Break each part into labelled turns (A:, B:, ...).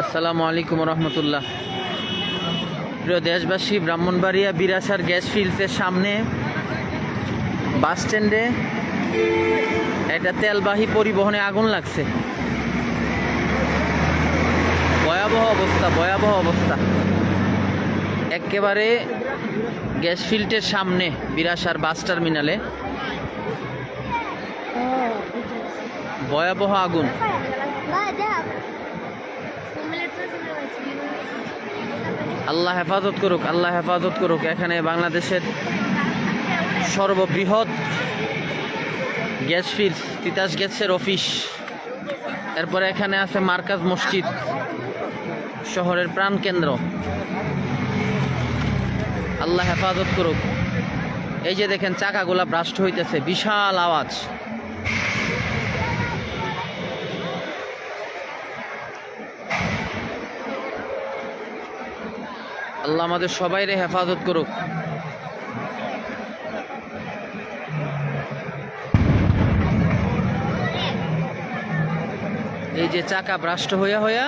A: আসসালামু আলাইকুম রহমতুল্লাহ। প্রিয় দেশবাসী, ব্রাহ্মণবাড়িয়া বিরাসার গ্যাস ফিল্ডসের সামনে বাস স্ট্যান্ডে একটা তেলবাহী পরিবহনে আগুন লাগছে। ভয়াবহ অবস্থা ভয়াবহ অবস্থা। একেবারে গ্যাস ফিল্ডের সামনে বিরাসার বাস টার্মিনালে ভয়াবহ আগুন। আল্লাহ হেফাজত করুক, আল্লাহ হেফাজত করুক। এখানে বাংলাদেশের সর্ববৃহৎ গ্যাস ফিল্ড, তিতাস গ্যাসের অফিস। এরপরে এখানে আছে মার্কাজ মসজিদ, শহরের প্রাণকেন্দ্র। আল্লাহ হেফাজত করুক। এই যে দেখেন চাকাগুলা ব্রাস্ট হইতেছে, বিশাল আওয়াজ। আল্লাহ আমাদের সবাইরে হেফাজত করুক। এই যে চাকা ভ্রাষ্ট হইয়া হইয়া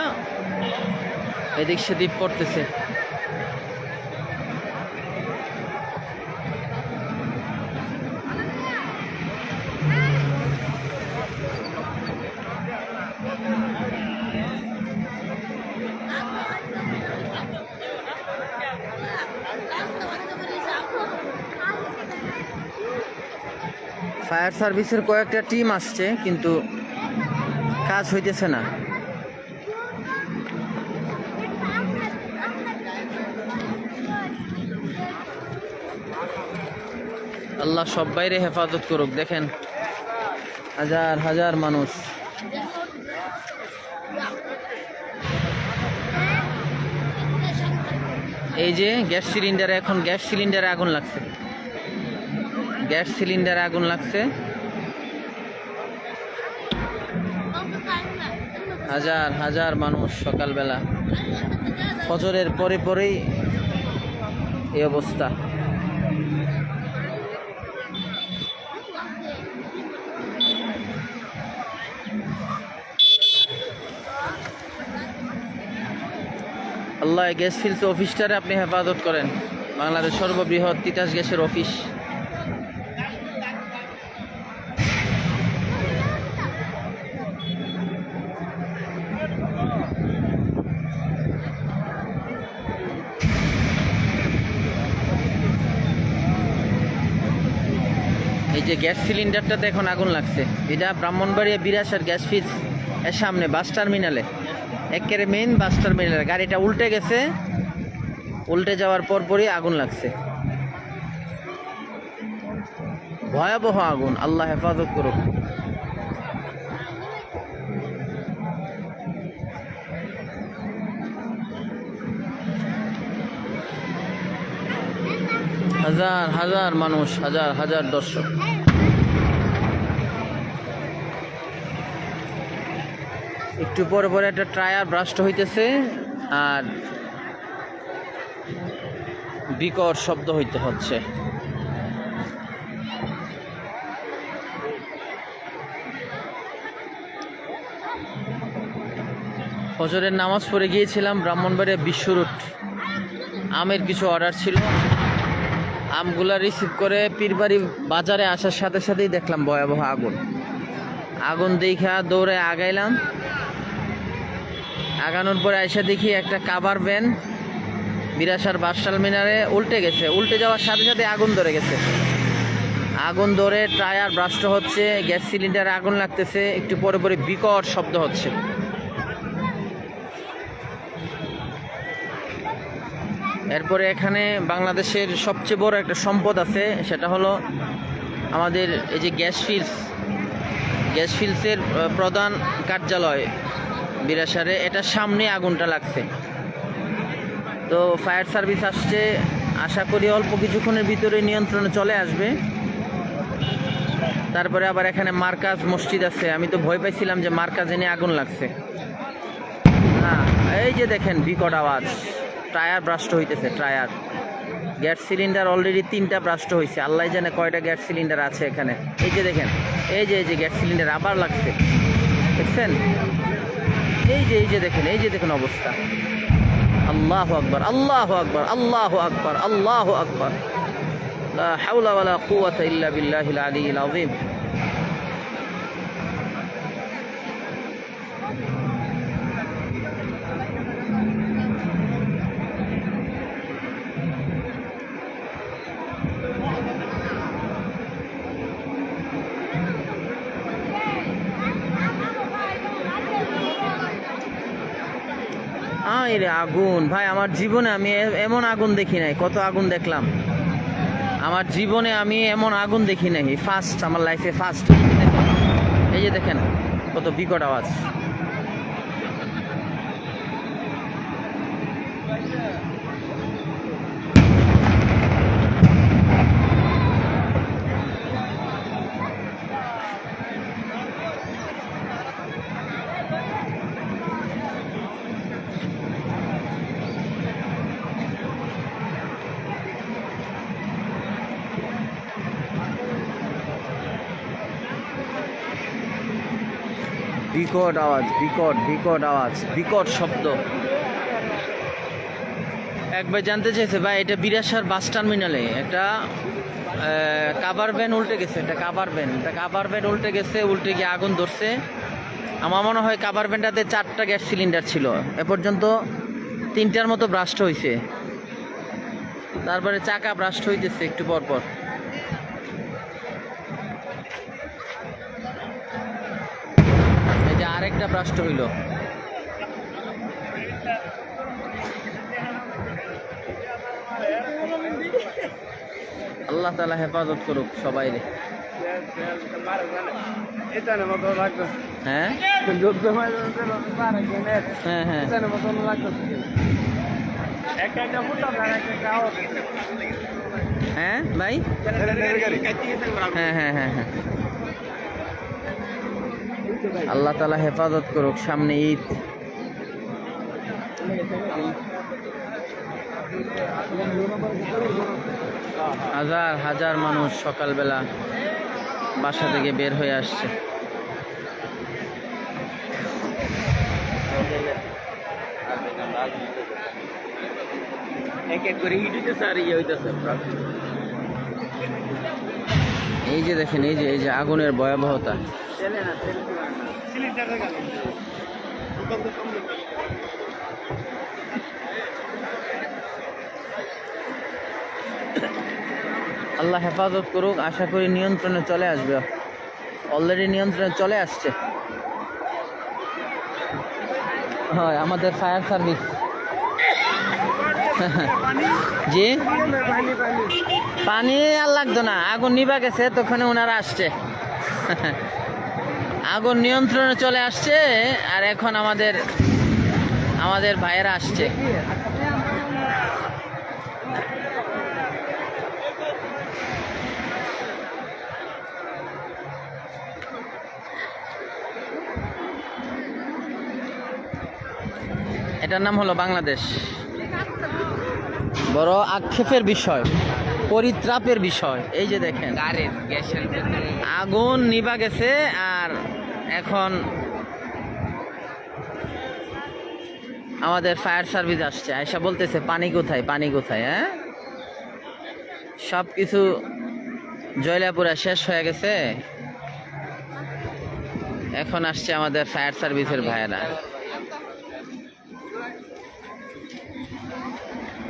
A: এদিক সেদিক পড়তেছে। ফায়ার সার্ভিসের কয়েকটা টিম আসছে, কিন্তু কাজ হইতেছে না। আল্লাহ সবাইরে হেফাজত করুক, দেখেন। হাজার হাজার মানুষ। এই যে গ্যাস সিলিন্ডারে, এখন গ্যাস সিলিন্ডারে আগুন লাগছে। গ্যাস সিলিন্ডারে আগুন লাগছে। হাজার হাজার মানুষ সকালবেলা। ফজরের পরে পরেই এই অবস্থা। আল্লাহ গ্যাস ফিল্স অফিসটারে আপনি হেফাজত করেন। বাংলাদেশ সর্ববৃহৎ তিতাস গ্যাসের অফিস। যে গ্যাস সিলিন্ডারটাতে এখন আগুন লাগছে। এটা ব্রাহ্মণবাড়িয়া বিরাসার গ্যাস ফিল্স এর সামনে বাস টার্মিনালে। একেবারে মেইন বাস টার্মিনালে। গাড়িটা উল্টে গেছে। উল্টে যাওয়ার পর পরই আগুন লাগছে। ভয়াবহ আগুন। আল্লাহ হেফাজত করুক। হাজার হাজার মানুষ, হাজার হাজার দর্শক। একটু পরে পরে একটা টায়ার ব্রাস্ট হইতেছে, আর বিকট শব্দ হইতে হচ্ছে। ফজরের নামাজ পড়ে গিয়েছিলাম ব্রাহ্মণবাড়িয়া বিশ্ব রুট আমের কিছু অর্ডার ছিল। আমগুলা রিসিভ করে পীরবাড়ি বাজারে আসার সাথে সাথেই দেখলাম ভয়াবহ আগুন। আগুন দেখা দৌড়ে আগাইলাম। আগানোর পরে এসে দেখি একটা কাবার ভ্যান বিরাসার বাস টার্মিনালে উল্টে গেছে। উল্টে যাওয়ার সাথে সাথে আগুন ধরে গেছে। আগুন ধরে টায়ার ব্রাস্ট হচ্ছে, গ্যাস সিলিন্ডারে আগুন লাগতেছে, একটু পরে পরে বিকট শব্দ হচ্ছে। এরপরে এখানে বাংলাদেশের সবচেয়ে বড় একটা সম্পদ আছে, সেটা হলো আমাদের এই যে গ্যাস ফিল্ডস গ্যাস ফিল্ডসের প্রধান কার্যালয়। বিরাসারে এটার সামনে আগুনটা লাগছে। তো ফায়ার সার্ভিস আসছে। আশা করি অল্প কিছুক্ষণের ভিতরে নিয়ন্ত্রণে চলে আসবে। তারপরে আবার এখানে মার্কাজ মসজিদ আছে। আমি তো ভয় পাইছিলাম যে মার্কাজ এনে আগুন লাগছে। হ্যাঁ এই যে দেখেন বিকট আওয়াজ। টায়ার ব্রাস্ট হইতেছে, টায়ার। গ্যাস সিলিন্ডার অলরেডি তিনটা ব্রাস্ট হয়েছে আল্লাহ জানে কয়টা গ্যাস সিলিন্ডার আছে এখানে। এই যে দেখেন, এই যে এই যে গ্যাস সিলিন্ডার আবার লাগছে। দেখছেন? এই যে এই যে দেখেন, এই যে দেখুন অবস্থা। আল্লাহ আকবর আল্লাহ আকবর আল্লাহ আকবর আল্লাহ আকবর। হাউলা ওয়ালা ইল্লা বিল্লাহিল আলিল আযীম। এই রে আগুন। ভাই, আমার জীবনে আমি এমন আগুন দেখি নাই, কত আগুন দেখলাম। আমার জীবনে আমি এমন আগুন দেখি নাই ফার্স্ট আমার লাইফে ফার্স্ট এই যে দেখেন, কত বিকট আওয়াজ। বিকট আওয়াজ, বিকট বিকট আওয়াজ, বিকট শব্দ। একবার জানতে চাইছে, ভাই, এটা বিরাসার বাস টার্মিনালে। একটা কাভার ভ্যান উল্টে গেছে, একটা কাভার ভ্যান একটা কাভার ভ্যান উল্টে গেছে, উল্টে গিয়ে আগুন ধরছে। আমার মনে হয় কাভার ভ্যানটাতে চারটা গ্যাস সিলিন্ডার ছিল। এ পর্যন্ত তিনটার মতো ব্রাস্ট হয়েছে তারপরে চাকা ব্রাস্ট হইতেছে একটু পর পর এই যে আরেকটা ব্রাস্ট হইল। আল্লাহ তালা হেফাজত করুক সবাই রে হ্যাঁ? হ্যাঁ হ্যাঁ। হ্যাঁ ভাই? হ্যাঁ হ্যাঁ হ্যাঁ হ্যাঁ। আল্লাহ তালা হেফাজত করুক সামনে ঈদ। হাজার হাজার মানুষ সকালবেলা বাসা থেকে বের হয়ে আসছে।
B: এক এক করে হিট আর ইয়ে হইতেছে।
A: এই যে দেখেন এই যে এই যে আগুনের ভয়াবহতা। আল্লাহ হেফাজত করুক, আশা করি নিয়ন্ত্রণে চলে আসবে। অলরেডি নিয়ন্ত্রণে চলে আসছে। হয়, আমাদের ফায়ার সার্ভিস জি?
B: পানি
A: আর লাগতো না, আগুন নিবা গেছে তখন ওনারা আসছে। আগুন নিয়ন্ত্রণে চলে আসছে আর এখন আমাদের আমাদের ভাইয়েরা আসছে। এটার নাম হলো বাংলাদেশ। বড় আক্ষেপের বিষয় পরিত্রাপের বিষয়। এই যে দেখেন আগুন নিবা গেছে আর এখন আমাদের ফায়ার সার্ভিস আসছে। আয়সা বলতেছে, পানি কোথায়? পানি কোথায়? হ্যাঁ? সব কিছু জয়লাপুরা শেষ হয়ে গেছে। এখন আসছে আমাদের ফায়ার সার্ভিসের ভাইয়েরা।